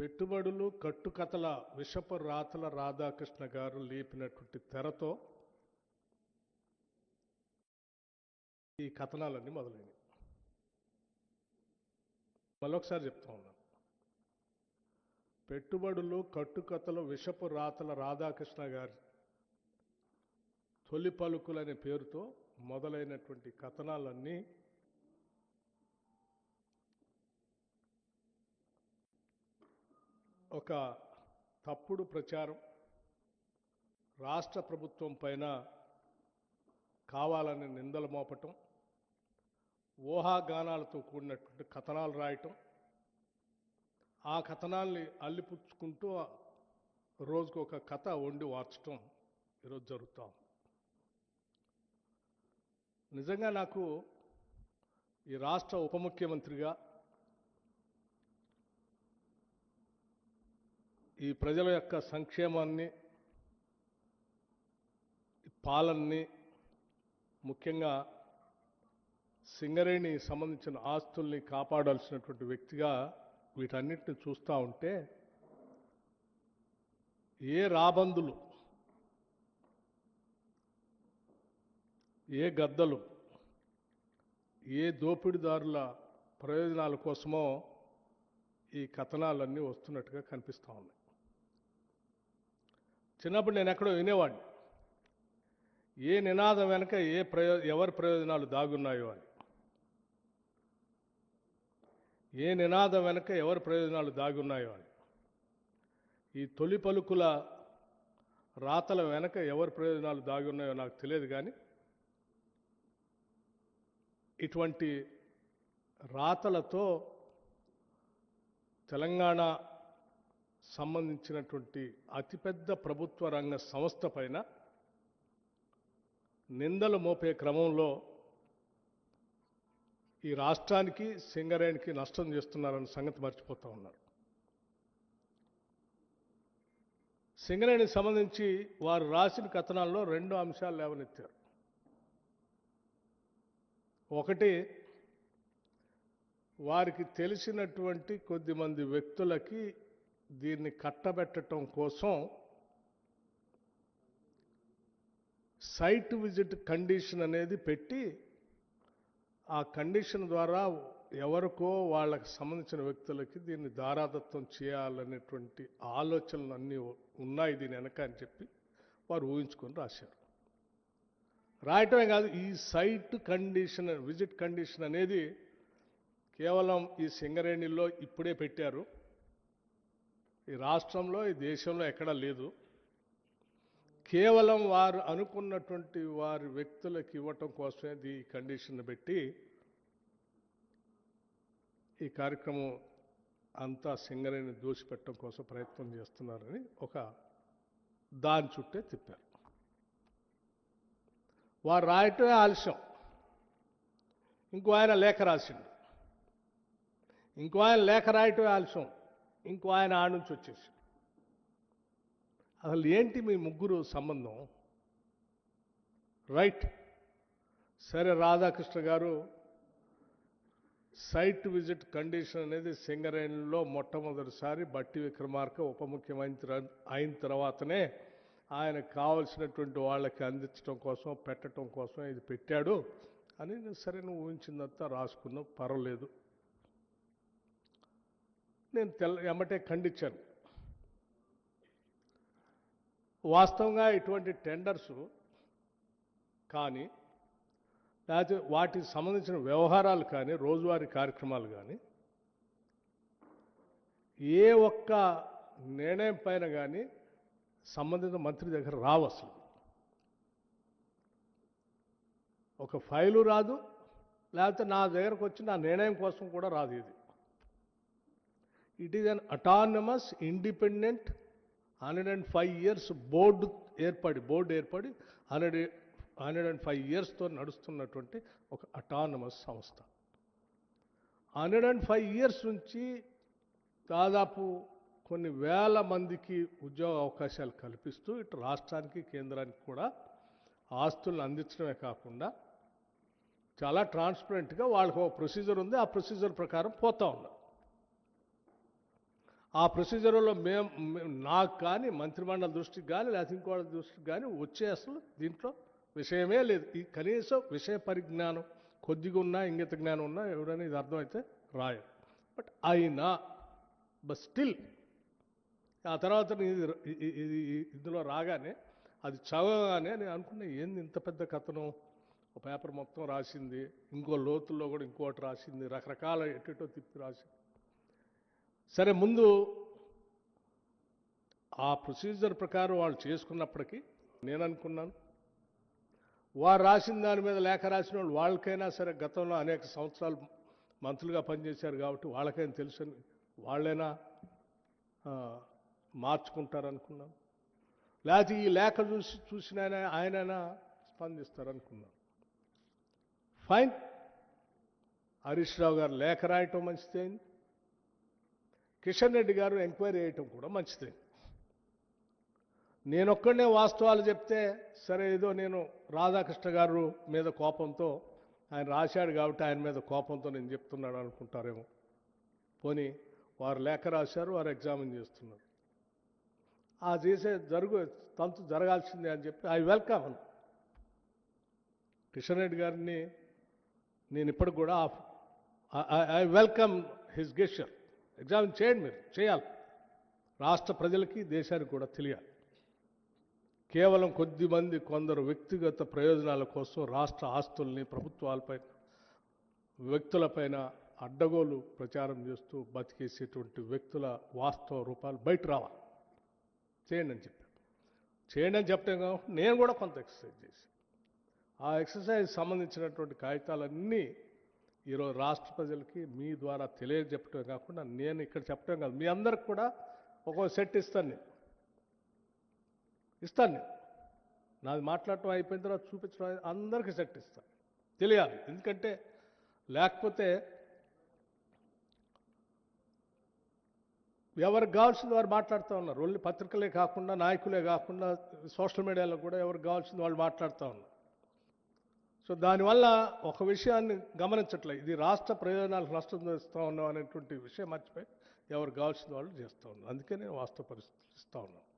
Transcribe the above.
పెట్టుబడులు కట్టుకథల విషపు రాతల రాధాకృష్ణ గారు లేపినటువంటి తెరతో ఈ కథనాలన్నీ మొదలైనవి. మరొకసారి చెప్తా ఉన్నాను. పెట్టుబడులు కట్టుకథలు విషపు రాతల రాధాకృష్ణ గారి తొలి పలుకులనే పేరుతో మొదలైనటువంటి కథనాలన్నీ ఒక తప్పుడు ప్రచారం రాష్ట్ర ప్రభుత్వం పైన కావాలని నిందలు మోపటం ఊహాగానాలతో కూడినటువంటి కథనాలు రాయటం ఆ కథనాల్ని అల్లిపుచ్చుకుంటూ రోజుకు ఒక కథ వండి వార్చటం ఈరోజు జరుగుతూ ఉంది. నిజంగా నాకు ఈ రాష్ట్ర ఉప ముఖ్యమంత్రిగా ఈ ప్రజల యొక్క సంక్షేమాన్ని ఈ పాలనని ముఖ్యంగా సింగరేణి సంబంధించిన ఆస్తుల్ని కాపాడాల్సినటువంటి వ్యక్తిగా వీటన్నిటిని చూస్తూ ఉంటే ఏ రాబందులు ఏ గద్దలు ఏ దోపిడీదారుల ప్రయోజనాల కోసమో ఈ కథనాలన్నీ వస్తున్నట్టుగా కనిపిస్తూ ఉన్నాయి. చిన్నప్పుడు నేను ఎక్కడో వినేవాడిని. ఏ నినాదం వెనక ఏ ప్రయో ఎవరి ప్రయోజనాలు దాగున్నాయో అని. ఏ నినాదం వెనక ఎవరి ప్రయోజనాలు దాగున్నాయో అని. ఈ తొలి పలుకుల రాతల వెనక ఎవరి ప్రయోజనాలు దాగున్నాయో నాకు తెలియదు కానీ ఇటువంటి రాతలతో తెలంగాణ సంబంధించినటువంటి అతిపెద్ద ప్రభుత్వ రంగ సంస్థ పైన నిందలు మోపే క్రమంలో ఈ రాష్ట్రానికి సింగరేణికి నష్టం చేస్తున్నారన్న సంగతి మర్చిపోతూ ఉన్నారు. సింగరేణికి సంబంధించి వారు రాసిన కథనాల్లో రెండు అంశాలు లేవనెత్తారు. ఒకటి వారికి తెలిసినటువంటి కొద్దిమంది వ్యక్తులకి దీన్ని కట్టబెట్టడం కోసం సైట్ విజిట్ కండిషన్ అనేది పెట్టి ఆ కండిషన్ ద్వారా ఎవరికో వాళ్ళకి సంబంధించిన వ్యక్తులకి దీన్ని దారాదత్తం చేయాలనేటువంటి ఆలోచనలు అన్నీ ఉన్నాయి దీని వెనక అని చెప్పి వారు ఊహించుకొని రాశారు. రాయటమే కాదు ఈ సైట్ కండిషన్ విజిట్ కండిషన్ అనేది కేవలం ఈ సింగరేణిలో ఇప్పుడే పెట్టారు. ఈ రాష్ట్రంలో ఈ దేశంలో ఎక్కడా లేదు. కేవలం వారు అనుకున్నటువంటి వారి వ్యక్తులకు ఇవ్వటం కోసమే ఈ కండిషన్ పెట్టి ఈ కార్యక్రమం అంతా సింగరేణి దోషిపెట్టడం కోసం ప్రయత్నం చేస్తున్నారని ఒక దాని చుట్టే తిప్పారు. వారు రాయటమే ఆలస్యం. ఇంకో ఆయన లేఖ రాసిండు. ఇంకో ఆయన లేఖ రాయటమే ఆలస్యం. ఇంకో ఆయన ఆడ నుంచి వచ్చేసి అసలు ఏంటి మీ ముగ్గురు సంబంధం? రైట్. సరే రాధాకృష్ణ గారు సైట్ విజిట్ కండిషన్ అనేది సింగరేణిలో మొట్టమొదటిసారి బట్టి విక్రమార్క ఉప ముఖ్యమంత్రి అయిన తర్వాతనే ఆయనకు కావలసినటువంటి వాళ్ళకి అందించడం కోసం పెట్టడం కోసం ఇది పెట్టాడు. అని సరే నువ్వు ఊహించిందంతా రాసుకున్నావు. పర్వాలేదు. నేను తెల్ల ఎమ్మటే ఖండించాను. వాస్తవంగా ఇటువంటి టెండర్స్ కానీ లేకపోతే వాటికి సంబంధించిన వ్యవహారాలు కానీ రోజువారీ కార్యక్రమాలు కానీ ఏ ఒక్క నిర్ణయం పైన కానీ సంబంధిత మంత్రి దగ్గర రావు అసలు. ఒక ఫైలు రాదు లేకపోతే నా దగ్గరకు వచ్చి నా నిర్ణయం కోసం కూడా రాదు ఇది. It is an autonomous independent hundred and five years board ఏర్పడి బోర్డు ఏర్పడి హండ్రెడ్ హండ్రెడ్ అండ్ ఫైవ్ ఇయర్స్తో నడుస్తున్నటువంటి ఒక అటానమస్ సంస్థ. హండ్రెడ్ అండ్ ఫైవ్ ఇయర్స్ నుంచి దాదాపు కొన్ని వేల మందికి ఉద్యోగ అవకాశాలు కల్పిస్తూ ఇటు రాష్ట్రానికి కేంద్రానికి కూడా ఆస్తులను అందించడమే కాకుండా చాలా ట్రాన్స్పరెంట్గా వాళ్ళకు ఒక ప్రొసీజర్ ఉంది. ఆ ప్రొసీజర్ ప్రకారం పోతూ ఉన్నారు ఆ ప్రొసీజర్లో మేము నాకు కానీ మంత్రిమండలి దృష్టికి కానీ లేకపోతే ఇంకోటి దృష్టికి కానీ వచ్చే అసలు దీంట్లో విషయమే లేదు. ఈ కనీసం విషయ పరిజ్ఞానం కొద్దిగా ఉన్నా ఇంగిత జ్ఞానం ఉన్నా ఎవరైనా ఇది అర్థమైతే రాయరు. బట్ అయినా బట్ స్టిల్ ఆ తర్వాత ఇది ఇది ఇందులో రాగానే అది చదవగానే నేను అనుకున్నా ఏంది ఇంత పెద్ద కథనం? ఒక పేపర్ మొత్తం రాసింది ఇంకో లోతుల్లో కూడా ఇంకోటి రాసింది రకరకాల ఎటెటో తిప్పి రాసింది. సరే ముందు ఆ ప్రొసీజర్ ప్రకారం వాళ్ళు చేసుకున్నప్పటికీ నేను అనుకున్నాను వారు రాసిన దాని మీద లేఖ రాసిన వాళ్ళు వాళ్ళకైనా సరే గతంలో అనేక సంవత్సరాలు మంత్రులుగా పనిచేశారు కాబట్టి వాళ్ళకైనా తెలుసని వాళ్ళైనా ఆ, మార్చుకుంటారనుకున్నాను. లేకపోతే ఈ లేఖ చూసి చూసిన ఆయన ఆయనైనా స్పందిస్తారనుకున్నాను. ఫైన్. హరీష్ రావు గారు లేఖ రాయటం మంచిదైంది. కిషన్ రెడ్డి గారు ఎంక్వైరీ చేయటం కూడా మంచిది. నేనొక్కడనే వాస్తవాలు చెప్తే సరే ఏదో నేను రాధాకృష్ణ గారు మీద కోపంతో ఆయన రాశాడు కాబట్టి ఆయన మీద కోపంతో నేను చెప్తున్నాడు అనుకుంటారేమో. పోనీ వారు లేఖ రాశారు వారు ఎగ్జామిన్ చేస్తున్నారు. ఆ చేసే జరుగు తంతు జరగాల్సిందే అని చెప్పి ఐ వెల్కమ్ అను. కిషన్ రెడ్డి గారిని నేను ఇప్పటికి కూడా I welcome his gesture examine చేయండి మీరు చేయాలి. రాష్ట్ర ప్రజలకి దేశానికి కూడా తెలియాలి. కేవలం కొద్ది మంది కొందరు వ్యక్తిగత ప్రయోజనాల కోసం రాష్ట్ర ఆస్తుల్ని ప్రభుత్వాలపై వ్యక్తులపైన అడ్డగోలు ప్రచారం చేస్తూ బతికేసేటువంటి వ్యక్తుల వాస్తవ రూపాలు బయట రావాలి. చేయండి అని చెప్పాను. చేయండి అని చెప్పడం కాబట్టి నేను కూడా కొంత ఎక్సర్సైజ్ చేసి ఆ ఎక్సర్సైజ్ సంబంధించినటువంటి కాగితాలన్నీ ఈరోజు రాష్ట్ర ప్రజలకి మీ ద్వారా తెలియజెప్పటమే కాకుండా నేను ఇక్కడ చెప్పడం కాదు. మీ అందరికి కూడా ఒక్కో సెట్ ఇస్తాను నేను. ఇస్తాను నేను. నాది మాట్లాడటం అయిపోయిన తర్వాత చూపించడం అందరికీ సెట్ ఇస్తాను. తెలియాలి. ఎందుకంటే లేకపోతే ఎవరికి కావాల్సింది వారు మాట్లాడుతూ ఉన్నారు. ఓన్లీ పత్రికలే కాకుండా నాయకులే కాకుండా సోషల్ మీడియాలో కూడా ఎవరికి కావాల్సింది వాళ్ళు మాట్లాడుతూ ఉన్నారు. సో దానివల్ల ఒక విషయాన్ని గమనించట్లే. ఇది రాష్ట్ర ప్రయోజనాలకు నష్టం చేస్తూ ఉన్నాం అనేటువంటి విషయం మర్చిపోయి ఎవరు కావాల్సిన వాళ్ళు చేస్తూ ఉన్నారు. అందుకే నేను వాస్తవ పరిస్థితులు ఇస్తూ ఉన్నాను.